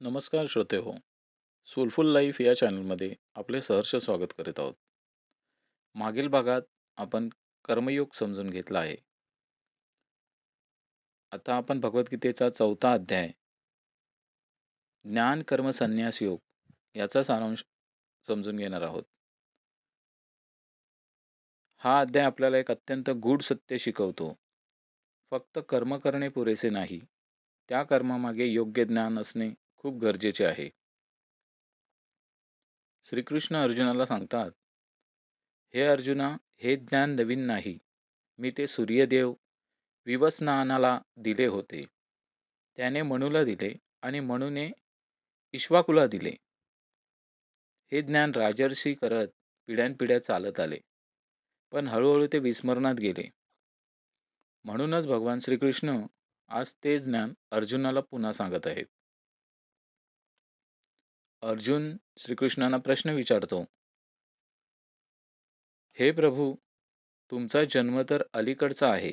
नमस्कार श्रोते हो. सोलफुल लाईफ या चॅनलमध्ये आपले सहर्ष स्वागत करीत आहोत. मागील भागात आपण कर्मयोग समजून घेतला आहे. आता आपण भगवद्गीतेचा चौथा अध्याय ज्ञान कर्म संन्यास योग याचा सारांश समजून घेणार आहोत. हा अध्याय आपल्याला एक अत्यंत गूढ सत्य शिकवतो. फक्त कर्म करणे पुरेसे नाही. त्या कर्मामागे योग्य ज्ञान असणे खूप गरजेचे आहे. श्रीकृष्ण अर्जुनाला सांगतात हे अर्जुना हे ज्ञान नवीन नाही. मी ते सूर्यदेव विवस्नानाला दिले होते. त्याने मणूला दिले आणि मणूने इश्वाकुला दिले. हे ज्ञान राजर्षी करत पिढ्यानपिढ्या चालत आले. पण हळूहळू ते विस्मरणात गेले. म्हणूनच भगवान श्रीकृष्ण आज ते ज्ञान अर्जुनाला पुन्हा सांगत आहेत. अर्जुन श्रीकृष्णांना प्रश्न विचारतो. हे प्रभू तुमचा जन्म तर अलीकडचा आहे.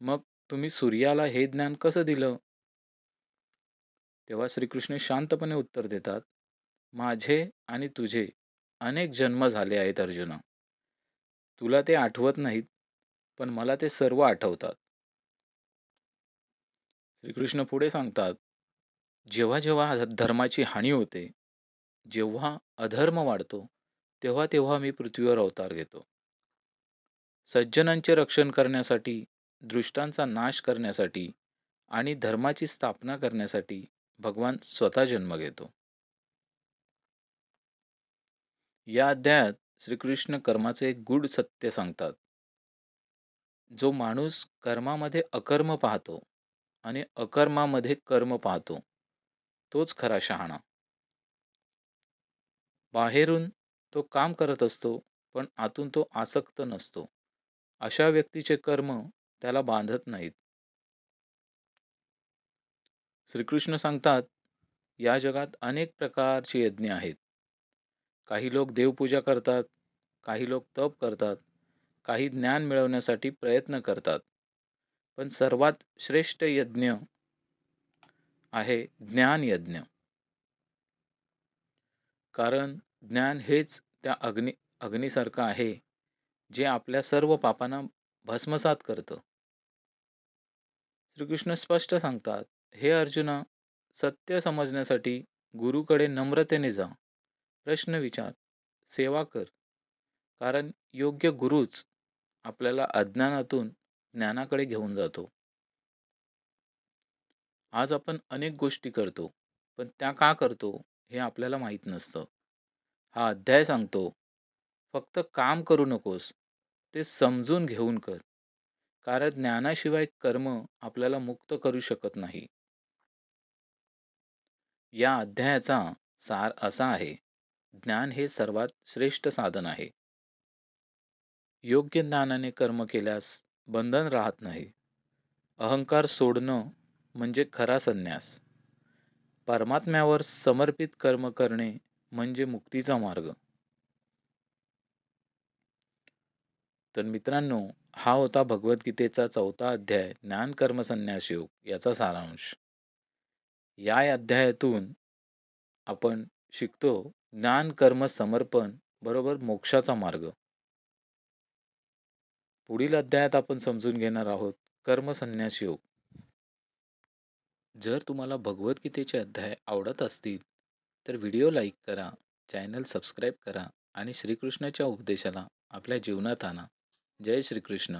मग तुम्ही सूर्याला हे ज्ञान कसं दिलं? तेव्हा श्रीकृष्ण शांतपणे उत्तर देतात माझे आणि तुझे अनेक जन्म झाले आहेत अर्जुना. तुला ते आठवत नाहीत पण मला ते सर्व आठवतात. श्रीकृष्ण पुढे सांगतात जेव्हा जेव्हा धर्माची हानी होते जेव्हा अधर्म वाढतो तेव्हा तेव्हा मी पृथ्वीवर अवतार घेतो. सज्जनांचे रक्षण करण्यासाठी दृष्टांचा नाश करण्यासाठी आणि धर्माची स्थापना करण्यासाठी भगवान स्वतः जन्म घेतो. या अध्यायात श्रीकृष्ण कर्माचे एक गूढ सत्य सांगतात. जो माणूस कर्मामध्ये अकर्म पाहतो आणि अकर्मामध्ये कर्म पाहतो तोच खरा शहाणा. बाहेरून तो काम करत असतो पण आतून तो आसक्त नसतो. अशा व्यक्तीचे कर्म त्याला बांधत नाहीत. श्रीकृष्ण सांगतात या जगात अनेक प्रकारचे यज्ञ आहेत. काही लोक देवपूजा करतात काही लोक तप करतात काही ज्ञान मिळवण्यासाठी प्रयत्न करतात. पण सर्वात श्रेष्ठ यज्ञ आहे ज्ञान यज्ञ. कारण ज्ञान हेच त्या अग्नी अग्नीसारखं आहे जे आपल्या सर्व पापांना भस्मसात करतं. श्रीकृष्ण स्पष्ट सांगतात हे अर्जुना सत्य समजण्यासाठी गुरुकडे नम्रतेने जा. प्रश्न विचार सेवा कर. कारण योग्य गुरुच आपल्याला अज्ञानातून ज्ञानाकडे घेऊन जातो. आज आपण अनेक गोष्टी करतो पण त्या का करतो? हे आपल्याला माहीत नसतं. हा अध्याय सांगतो फक्त काम करू नकोस ते समजून घेऊन कर. कारण ज्ञानाशिवाय कर्म आपल्याला मुक्त करू शकत नाही. या अध्यायाचा सार असा आहे ज्ञान हे सर्वात श्रेष्ठ साधन आहे. योग्य ज्ञानाने कर्म केल्यास बंधन राहत नाही. अहंकार सोडणं म्हणजे खरा संन्यास. परमात्म्यावर समर्पित कर्म करणे म्हणजे मुक्तीचा मार्ग. तर मित्रांनो हा होता भगवद्गीतेचा चौथा अध्याय ज्ञान कर्म संन्यास योग याचा सारांश. या अध्यायातून आपण शिकतो ज्ञान कर्म समर्पण बरोबर मोक्षाचा मार्ग. पुढील अध्यायात आपण समजून घेणार आहोत कर्म संन्यास योग. जर तुम्हाला भगवद्गीतेचे अध्याय आवडत असतील तर व्हिडिओ लाईक करा चॅनल सबस्क्राईब करा आणि श्रीकृष्णाच्या उपदेशाला आपल्या जीवनात आणा. जय श्रीकृष्ण.